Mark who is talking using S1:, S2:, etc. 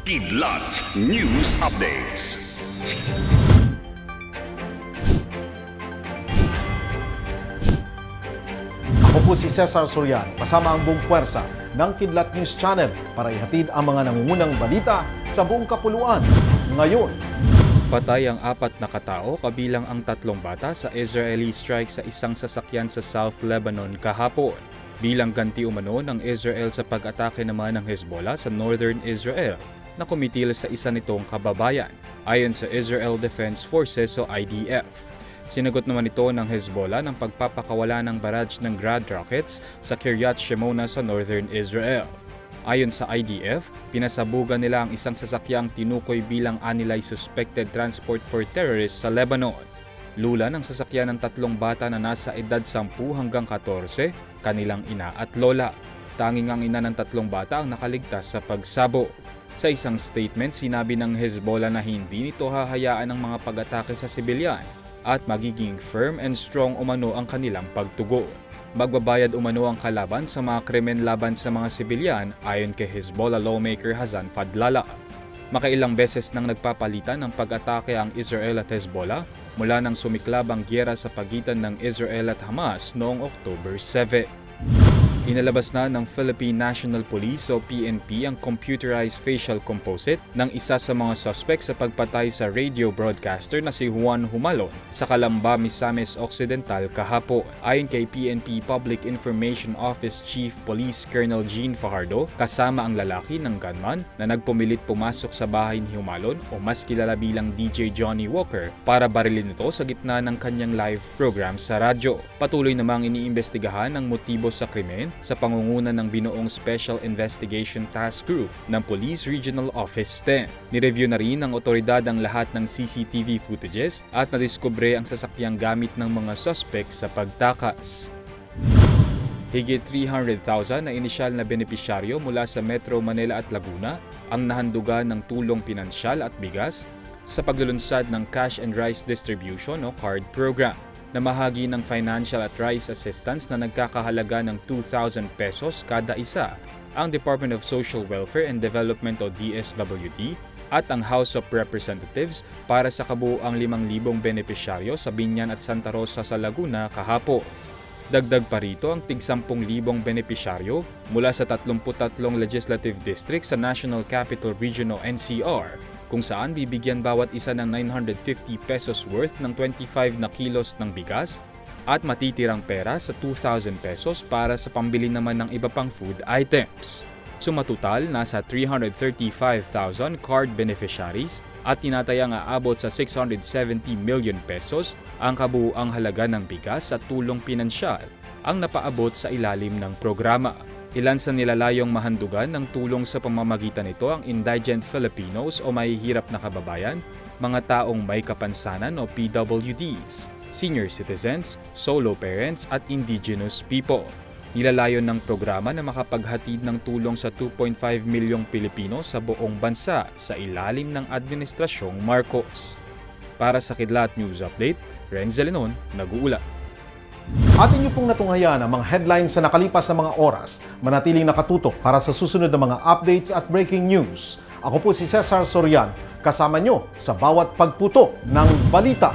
S1: Kidlat News Updates.
S2: Ako po si Cesar Sorian, kasama ang buong puwersa ng Kidlat News Channel para ihatid ang mga nangungunang balita sa buong kapuluan. Ngayon,
S3: Patay ang apat na katao kabilang ang tatlong bata sa Israeli strike sa isang sasakyan sa South Lebanon kahapon. Bilang ganti umano ng Israel sa pag-atake naman ng Hezbollah sa Northern Israel na kumitil sa isa nitong kababayan ayon sa Israel Defense Forces o IDF. Sinagot naman ito ng Hezbollah ng pagpapakawala ng barrage ng Grad rockets sa Kiryat Shemona sa Northern Israel. Ayon sa IDF, pinasabugan nila ang isang sasakyang tinukoy bilang anilay suspected transport for terrorists sa Lebanon. Lula ng sasakyan ng tatlong bata na nasa edad 10 hanggang 14, kanilang ina at lola. Tanging ang ina ng tatlong bata ang nakaligtas sa pagsabo. Sa isang statement, sinabi ng Hezbollah na hindi nito hahayaan ang mga pag-atake sa sibilyan at magiging firm and strong umano ang kanilang pagtugon. Magbabayad umano ang kalaban sa mga krimen laban sa mga sibilyan ayon kay Hezbollah lawmaker Hazan Fadlala. Makailang beses nang nagpapalitan ng pag-atake ang Israel at Hezbollah mula nang sumiklab ang gyera sa pagitan ng Israel at Hamas noong October 7. Inalabas na ng Philippine National Police o PNP ang computerized facial composite ng isa sa mga suspect sa pagpatay sa radio broadcaster na si Juan Humalon sa Calamba, Misamis Occidental kahapon. Ayon kay PNP Public Information Office Chief Police Colonel Gene Fajardo, kasama ang lalaki ng gunman na nagpumilit pumasok sa bahay ni Humalon o mas kilala bilang DJ Johnny Walker para barilin ito sa gitna ng kanyang live program sa radyo. Patuloy namang iniimbestigahan ang motibo sa krimen sa pangunguna ng binuong Special Investigation Task Group ng Police Regional Office 10. Nireview na rin ng otoridad ang lahat ng CCTV footages at nadiskubre ang sasakyang gamit ng mga suspect sa pagtakas. Higit 300,000 na inisyal na benepisyaryo mula sa Metro Manila at Laguna ang nahandugan ng tulong pinansyal at bigas sa paglulunsad ng Cash and Rice Distribution o CARD program na mahagi ng financial at rice assistance na nagkakahalaga ng 2,000 pesos kada isa ang Department of Social Welfare and Development o DSWD at ang House of Representatives para sa kabuuang 5,000 benepisyaryo sa Binyan at Santa Rosa sa Laguna kahapon. Dagdag pa rito ang tig 10,000 benepisyaryo mula sa 33 legislative districts sa National Capital Region o NCR kung saan bibigyan bawat isa ng 950 pesos worth ng 25 na kilos ng bigas at matitirang pera sa 2,000 pesos para sa pambili naman ng iba pang food items. Sumatotal, nasa 335,000 card beneficiaries at tinatayang aabot sa 670 million pesos ang kabuuang halaga ng bigas at tulong pinansyal ang napaabot sa ilalim ng programa. Ilan sa nilalayong mahandugan ng tulong sa pamamagitan nito ang indigent Filipinos o mahihirap na kababayan, mga taong may kapansanan o PWDs, senior citizens, solo parents at indigenous people. Nilalayon ng programa na makapaghatid ng tulong sa 2.5 milyong Pilipino sa buong bansa sa ilalim ng Administrasyong Marcos. Para sa Kidlat News Update, Renzel Lenon, nag-uulat.
S2: Atin niyo pong natunghayan ang mga headlines sa nakalipas na mga oras. Manatiling nakatutok para sa susunod na mga updates at breaking news. Ako po si Cesar Sorian, kasama nyo sa bawat pagputo ng balita.